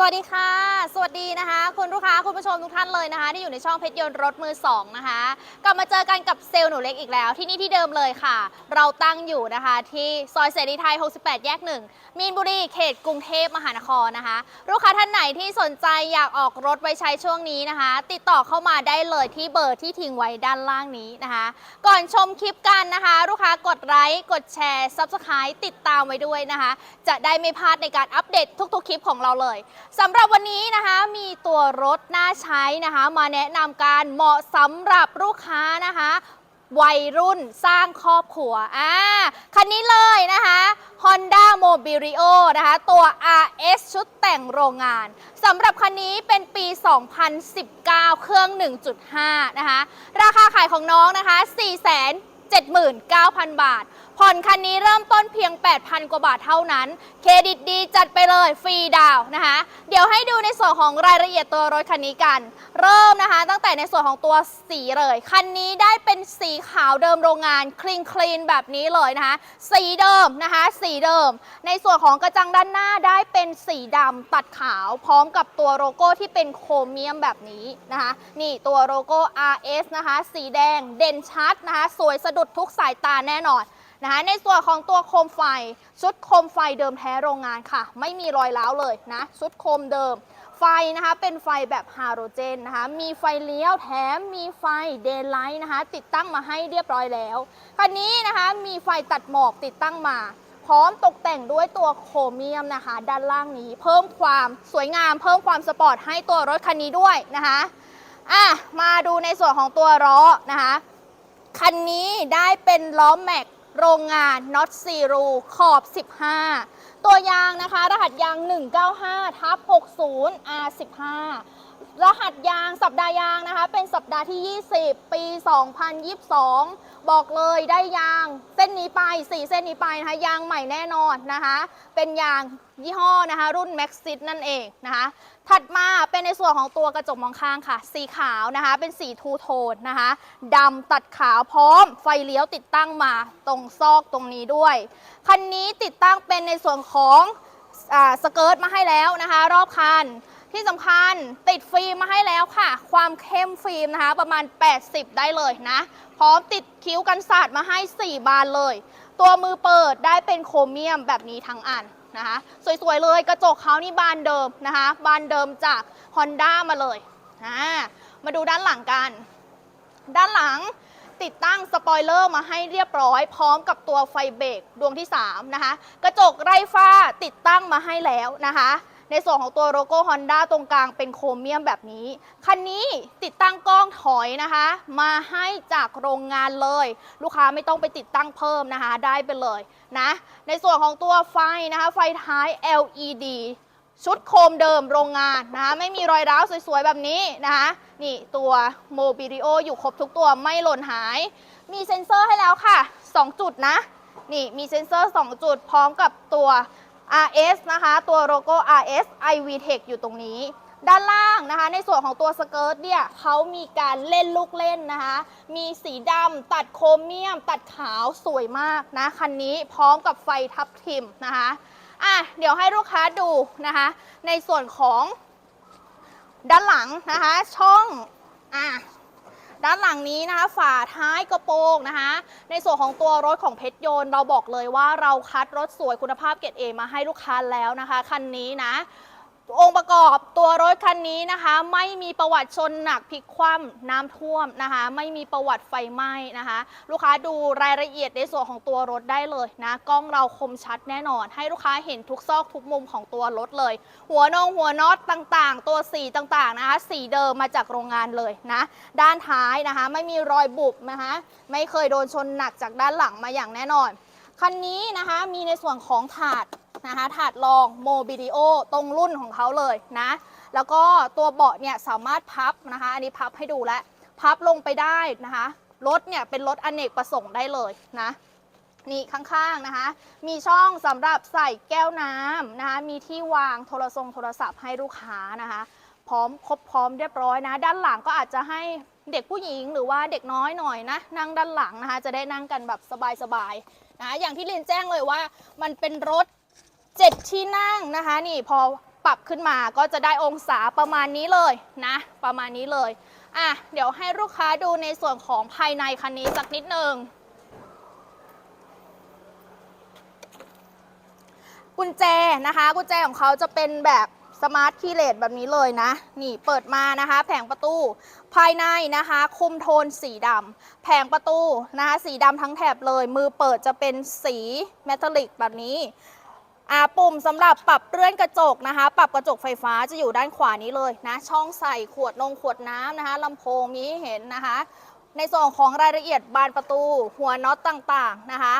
สวัสดีค่ะ สวัสดีนะคะ คุณลูกค้าคุณผู้ชมทุกท่านเลยนะคะ ที่อยู่ในช่องเพชรยนต์รถมือสองนะคะกลับมาเจอกันกับเซลล์หนูเล็กอีกแล้ว ที่นี่ที่เดิมเลยค่ะ เราตั้งอยู่นะคะ ที่ซอยเสรีไทย 68 แยกหนึ่งมีนบุรีเขตกรุงเทพมหานครนะคะ ลูกค้าท่านไหนที่สนใจอยากออกรถไว้ใช้ช่วงนี้นะคะ ติดต่อเข้ามาได้เลยที่เบอร์ที่ทิ้งไว้ด้านล่างนี้นะคะ ก่อนชมคลิปกันนะคะ ลูกค้ากดไลค์กดแชร์ Subscribe ติดตามไว้ด้วยนะคะ จะได้ไม่พลาดในการอัปเดตทุก ๆ คลิปของเราเลยสำหรับวันนี้นะคะมีตัวรถน่าใช้นะคะ มาแนะนำการเหมาะสำหรับลูกค้านะคะ วัยรุ่นสร้างครอบครัวอ่าคันนี้เลยนะคะ Honda Mobilio นะคะ ตัว RS ชุดแต่งโรงงานสำหรับคันนี้เป็นปี 2019 เครื่อง 1.5 นะคะ ราคาขายของน้องนะคะ 479,000 บาท ผ่อนคันนี้เริ่มต้นเพียง 8,000 กว่าบาทเท่านั้น เครดิตดีจัดไปเลยฟรีดาวนะคะ เดี๋ยวให้ดูในส่วนของรายละเอียดตัวรถคันนี้กัน เริ่มนะคะ ตั้งแต่ในส่วนของตัวสีเลย คันนี้ได้เป็นสีขาวเดิมโรงงานคลีนคลีนแบบนี้เลยนะคะ สีเดิมนะคะ สีเดิม ในส่วนของกระจังด้านหน้าได้เป็นสีดำตัดขาวพร้อมกับตัวโลโก้ที่เป็นโครเมียมแบบนี้นะคะ นี่ตัวโลโก้ RS นะคะ สีแดงเด่นชัดนะคะ สวยสะดุดทุกสายตาแน่นอน นะคะในส่วนของตัวโคมไฟ ชุดโคมไฟเดิมแท้โรงงานค่ะ ไม่มีรอยร้าวเลยนะชุดโคมเดิม ไฟนะคะเป็นไฟแบบฮาโลเจนนะคะมีไฟเลี้ยวแถมมีไฟเดย์ไลท์นะคะติดตั้งมาให้เรียบร้อยแล้วคันนี้นะคะมีไฟตัดหมอกติดตั้งมาพร้อมตกแต่งด้วยตัวโครเมียมนะคะ ด้านล่างนี้เพิ่มความสวยงาม เพิ่มความสปอร์ตให้ตัวรถคันนี้ด้วยนะคะอะมาดูในส่วนของตัวล้อนะคะ คันนี้ได้เป็นล้อแม็ก โรงงาน Not Zero ขอบ 15 ตัวยางนะคะ รหัสยาง 195ทับ60 R15 รหัสยางสัปดาห์ยางนะคะ เป็นสัปดาห์ที่ 20 ปี 2022 บอกเลยได้ยาง เส้นนี้ไป 4 เส้นนี้ไปนะคะ ยางใหม่แน่นอนนะคะ เป็นยางยี่ห้อนะคะ รุ่น Maxit นั่นเองนะคะ ถัดมา ในส่วนของตัวกระจกมองข้างค่ะ สีขาวนะคะ เป็นสีทูโทนนะคะดำตัดขาวพร้อม ไฟเลี้ยวติดตั้งมาตรงซอกตรงนี้ด้วย คันนี้ติดตั้งเป็นในส่วนของอสเกิร์ตมาให้แล้วนะคะ รอบคันที่สำคัญติดฟิล์มมาให้แล้วค่ะ ความเข้มฟิล์มนะคะ ประมาณ 80 ได้เลยนะ พร้อมติดคิ้วกันสาดมาให้ 4 บานเลย ตัวมือเปิดได้เป็นโครเมียมแบบนี้ทั้งอัน นะคะ สวยๆเลยกระจกเขานี่บานเดิมนะคะ บานเดิมจาก Honda มาเลยนะมาดูด้านหลังกัน ด้านหลังติดตั้งสปอยเลอร์มาให้เรียบร้อย พร้อมกับตัวไฟเบรกดวงที่ 3 นะคะ กระจกไร้ฝ้าติดตั้งมาให้แล้วนะคะ ในส่วนของตัวโลโก้ Honda ตรงกลางเป็นโครเมียมแบบนี้ คันนี้ติดตั้งกล้องถอยนะคะ มาให้จากโรงงานเลย ลูกค้าไม่ต้องไปติดตั้งเพิ่มนะคะ ได้ไปเลยนะ ในส่วนของตัวไฟนะคะ ไฟท้าย LED ชุดโคมเดิมโรงงานนะคะไม่มีรอยร้าวสวยๆ แบบนี้นะคะนี่ตัวโมบิลิโออยู่ครบทุกตัวไม่หล่นหาย มีเซ็นเซอร์ให้แล้วค่ะ 2 จุดนะ นี่มีเซ็นเซอร์ 2 จุดพร้อมกับตัว RS นะคะ ตัวโลโก้ RS iVTech อยู่ตรงนี้ ด้านล่างนะคะ ในส่วนของตัวสเกิร์ตเนี่ยเขามีการเล่นลูกเล่นนะคะ มีสีดำตัดโครเมียม ตัดขาวสวยมากนะ คันนี้พร้อมกับไฟทับทิมนะคะอะเดี๋ยวให้ลูกค้าดูนะคะ ในส่วนของด้านหลังนะคะ ช่องอะ ด้านหลังนี้นะคะฝาท้ายกระโปรงนะคะ ในส่วนของตัวรถของเพชรยนต์เราบอกเลยว่าเราคัดรถสวยคุณภาพเกรดเอมาให้ลูกค้าแล้วนะคะ คันนี้นะ องค์ประกอบตัวรถคันนี้นะคะ ไม่มีประวัติชนหนักพลิกคว่ำน้ำท่วมนะคะ ไม่มีประวัติไฟไหม้นะคะ ลูกค้าดูรายละเอียดในส่วนของตัวรถได้เลยนะกล้องเราคมชัดแน่นอน ให้ลูกค้าเห็นทุกซอกทุกมุมของตัวรถเลย หัวนงหัวน็อตต่างๆ ตัวสีต่างๆนะคะสีเดิมมาจากโรงงานเลยนะ ด้านท้ายนะคะ ไม่มีรอยบุบนะคะไม่เคยโดนชนหนักจากด้านหลังมาอย่างแน่นอนคันนี้นะคะมีในส่วนของถาด นะคะถาดรองโมบิ l ิโอตรงรุ่นของเขาเลยนะ แล้วก็ตัวเบาะเนี่ยสามารถพับนะคะ อันนี้พับให้ดูแล้วพับลงไปได้นะคะรถเนี่ยเป็นรถอเนกประสงค์ได้เลยนะนี่ข้างๆนะคะ มีช่องสำหรับใส่แก้วน้ำนะคะ มีที่วางโทรทรงโทรศัพท์ให้ลูกค้านะคะ พร้อมครบพร้อมเรียบร้อยนะ ด้านหลังก็อาจจะให้เด็กผู้หญิงหรือว่าเด็กน้อยหน่อยนะ นั่งด้านหลังนะคะ จะได้นั่งกันแบบสบายๆนะ อย่างที่เรียนแจ้งเลยว่า มันเป็นรถ 7 ที่นั่งนะคะ นี่พอปรับขึ้นมาก็จะได้องศาประมาณนี้เลยนะ ประมาณนี้เลย อะ เดี๋ยวให้ลูกค้าดูในส่วนของภายในคันนี้สักนิดหนึ่งกุญแจนะคะ กุญแจของเขาจะเป็นแบบสมาร์ทคีย์เลสแบบนี้เลยนะ นี่เปิดมานะคะ แผงประตูภายในนะคะ คุมโทนสีดำแผงประตูนะคะ สีดำทั้งแถบเลย มือเปิดจะเป็นสีเมทัลลิกแบบนี้ อ่าปุ่มสำหรับปรับเลื่อนกระจกนะคะ ปรับกระจกไฟฟ้าจะอยู่ด้านขวานี้เลยนะ ช่องใส่ขวดนงขวดน้ำนะคะลำโพงมีให้เห็นนะคะ ในส่วนของรายละเอียดบานประตู หัวน็อตต่างๆนะคะ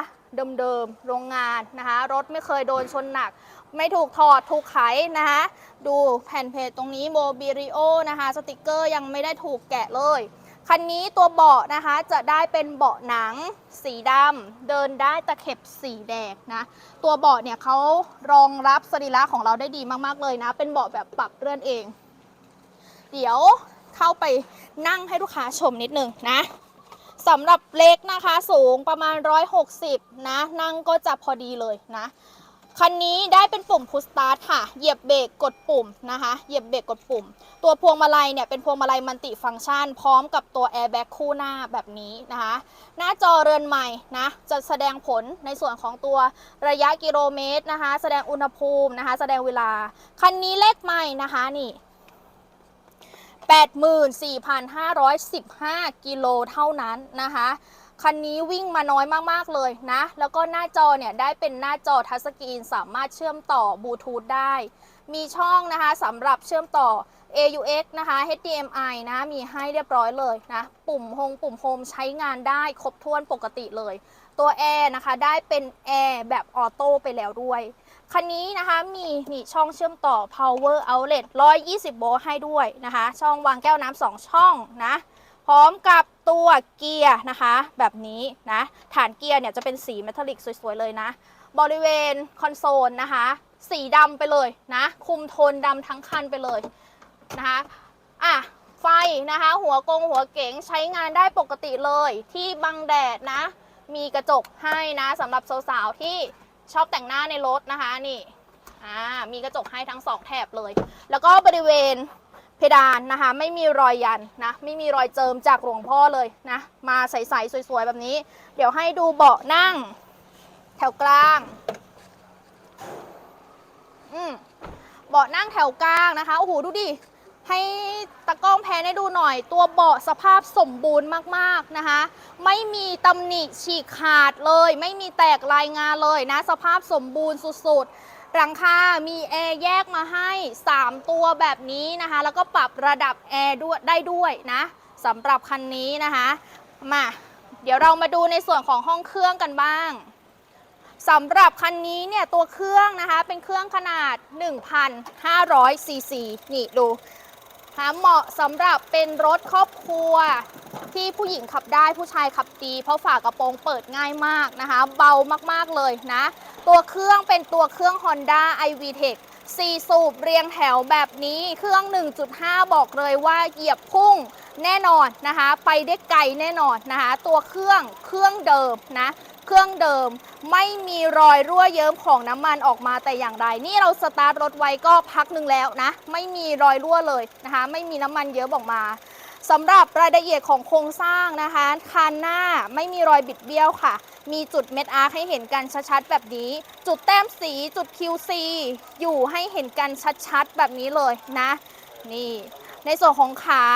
เดิมๆ โรงงานนะคะ รถไม่เคยโดนชนหนัก ไม่ถูกถอดถูกไขนะคะ ดูแผ่นเพจตรงนี้โมบิริโอนะคะ สติกเกอร์ยังไม่ได้ถูกแกะเลย คันนี้ตัวเบาะนะคะจะได้เป็นเบาะหนังสีดำเดินได้ตะเข็บสีแดงนะตัวเบาะเนี่ยเขารองรับสรีระของเราได้ดีมากๆเลยนะ เป็นเบาะแบบปรับเลื่อนเอง เดี๋ยวเข้าไปนั่งให้ลูกค้าชมนิดนึงนะสำหรับเล็กนะคะสูงประมาณ 160 นะ นั่งก็จะพอดีเลยนะ คันนี้ได้เป็นปุ่มพุชสตาร์ทค่ะ เหยียบเบรกกดปุ่มนะคะ เหยียบเบรกกดปุ่ม ตัวพวงมาลัยเนี่ยเป็นพวงมาลัยมัลติฟังก์ชัน พร้อมกับตัวแอร์แบ็กคู่หน้าแบบนี้นะคะ หน้าจอเรือนใหม่นะ จะแสดงผลในส่วนของตัวระยะกิโลเมตรนะคะ แสดงอุณหภูมินะคะ แสดงเวลา คันนี้เลขใหม่นะคะนี่84,515 กิโลเท่านั้นนะคะ คันนี้วิ่งมาน้อยมากๆเลยนะ แล้วก็หน้าจอเนี่ยได้เป็นหน้าจอทัชสกรีนสามารถเชื่อมต่อบลูทูธได้ มีช่องนะคะสำหรับเชื่อมต่อ AUX นะคะ HDMI นะมีให้เรียบร้อยเลยนะ ปุ่มโฮงปุ่มโฮมใช้งานได้ครบถ้วนปกติเลย ตัวแอร์นะคะได้เป็นแอร์แบบออโต้ไปแล้วด้วย คันนี้นะคะมีนี่ช่องเชื่อมต่อ power outlet 120 โวลต์ให้ด้วยนะคะ ช่องวางแก้วน้ำสองช่องนะ พร้อมกับตัวเกียร์นะคะ แบบนี้นะ ฐานเกียร์เนี่ยจะเป็นสีเมทัลลิกสวยๆเลยนะ บริเวณคอนโซลนะคะ สีดำไปเลยนะ คุมโทนดำทั้งคันไปเลยนะคะอะไฟนะคะ หัวกงหัวเก๋งใช้งานได้ปกติเลย ที่บังแดดนะ มีกระจกให้นะสำหรับสาวๆที่ชอบแต่งหน้าในรถนะคะนี่อ่ามีกระจกให้ทั้งสองแถบเลย แล้วก็บริเวณ เพดานนะคะ ไม่มีรอยยันนะไม่มีรอยเจิมจากหลวงพ่อเลยนะมาใสๆสวยๆแบบนี้ เดี๋ยวให้ดูเบาะนั่ง แถวกลางอืมเบาะนั่งแถวกลางนะคะโอ้โหดูดิให้ตะกล้องแพนให้ดูหน่อย ตัวเบาะสภาพสมบูรณ์มากๆนะคะ ไม่มีตำหนิฉีกขาดเลย ไม่มีแตกรายงานเลยนะ สภาพสมบูรณ์สุดๆ หลังคา มีแอร์แยกมาให้ 3 ตัวแบบนี้นะคะ แล้วก็ปรับระดับแอร์ด้วยได้ด้วยนะสำหรับคันนี้นะคะ มา เดี๋ยวเรามาดูในส่วนของห้องเครื่องกันบ้างสำหรับคันนี้เนี่ยตัวเครื่องนะคะ เป็นเครื่องขนาด 1,500ซีซีนี่ดูหาเหมาะสำหรับเป็นรถครอบครัวที่ผู้หญิงขับได้ผู้ชายขับดี เพราะฝากระโปรงเปิดง่ายมากนะคะ เบามากๆเลยนะ ตัวเครื่องเป็นตัวเครื่อง Honda iVTEC 4สูบเรียงแถวแบบนี้เครื่อง 1.5 บอกเลยว่าเหยียบพุ่งแน่นอนนะคะ ไปได้ไกลแน่นอนนะคะ ตัวเครื่องเครื่องเดิมนะ เครื่องเดิมไม่มีรอยรั่วเยิ้มของน้ำมันออกมาแต่อย่างใด นี่เราสตาร์ทรถไว้ก็พักหนึ่งแล้วนะ ไม่มีรอยรั่วเลยนะคะ ไม่มีน้ำมันเยิ้มออกมา สำหรับรายละเอียดของโครงสร้างนะคะ คันหน้าไม่มีรอยบิดเบี้ยวค่ะ มีจุดเม็ดอาร์ให้เห็นกันชัดๆแบบนี้ จุดแต้มสีจุด QC อยู่ให้เห็นกันชัดๆแบบนี้เลยนะ นี่ในส่วนของขา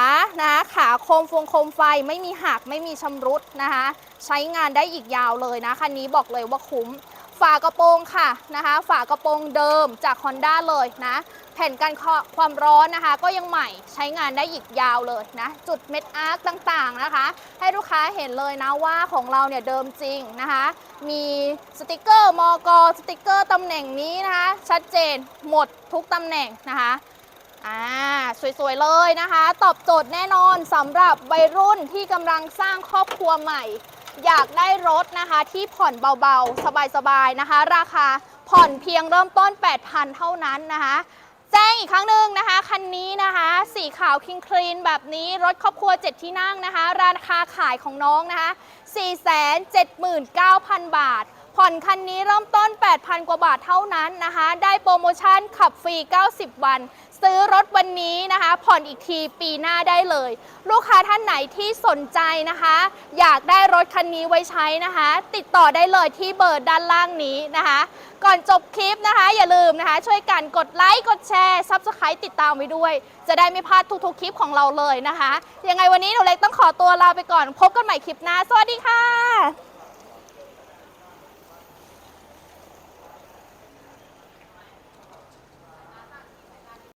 นะคะขาโคมฟงโคมไฟไม่มีหักไม่มีชำรุดนะคะ ใช้งานได้อีกยาวเลยนะคันนี้บอกเลยว่าคุ้ม ฝากระโปรงค่ะนะคะ ฝากระโปรงเดิมจาก Honda เลยนะ แผ่นกันความร้อนนะคะ ก็ยังใหม่ใช้งานได้อีกยาวเลยนะ จุดเม็ดอาร์คต่างๆนะคะ ให้ลูกค้าเห็นเลยนะว่าของเราเนี่ยเดิมจริงนะคะ มีสติกเกอร์มอกสติกเกอร์ตำแหน่งนี้นะคะ ชัดเจนหมดทุกตำแหน่งนะคะอ่าสวย ๆ เลยนะคะ ตอบโจทย์แน่นอนสำหรับวัยรุ่นที่กำลังสร้างครอบครัวใหม่ อยากได้รถนะคะที่ผ่อนเบาๆ สบาย ๆ นะคะ ราคาผ่อนเพียงเริ่มต้น 8,000 เท่านั้นนะคะ แจ้งอีกครั้งหนึ่งนะคะ คันนี้นะคะ สีขาวคิงคลีนแบบนี้รถครอบครัว 7 ที่นั่งนะคะ ราคาขายของน้องนะคะ 479,000 บาท ผ่อนคันนี้เริ่มต้น 8,000 กว่าบาทเท่านั้นนะคะ ได้โปรโมชั่นขับฟรี 90 วัน ซื้อรถวันนี้นะคะ ผ่อนอีกทีปีหน้าได้เลย ลูกค้าท่านไหนที่สนใจนะคะ อยากได้รถคันนี้ไว้ใช้นะคะ ติดต่อได้เลยที่เบอร์ด้านล่างนี้นะคะ ก่อนจบคลิปนะคะ อย่าลืมนะคะ ช่วยกันกดไลค์ กดแชร์ซับสไครต์ติดตามไว้ด้วย จะได้ไม่พลาดทุกๆคลิปของเราเลยนะคะ ยังไงวันนี้หนูเล็กต้องขอตัวลาไปก่อน พบกันใหม่คลิปหน้า สวัสดีค่ะ